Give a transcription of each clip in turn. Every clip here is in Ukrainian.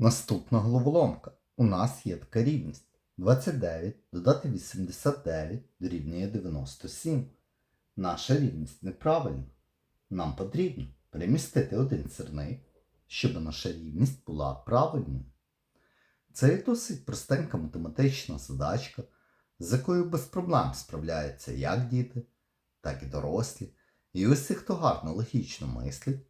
Наступна головоломка. У нас є така рівність. 29 додати 89 дорівнює 97. Наша рівність неправильна. Нам потрібно перемістити один сірник, щоб наша рівність була правильною. Це є досить простенька математична задачка, з якою без проблем справляються як діти, так і дорослі. І усі, хто гарно логічно мислить,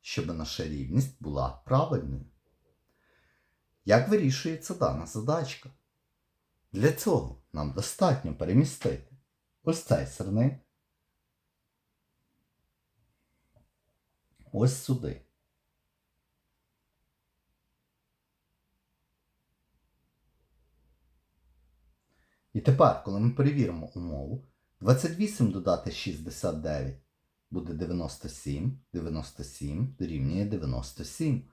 щоб наша рівність була правильною. Як вирішується дана задачка? Для цього нам достатньо перемістити ось цей сирник ось сюди. І тепер, коли ми перевіримо умову, 28 додати 69 буде 97, 97 дорівнює 97.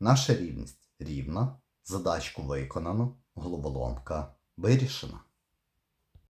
Наша рівність рівна, задачку виконано, головоломка вирішена.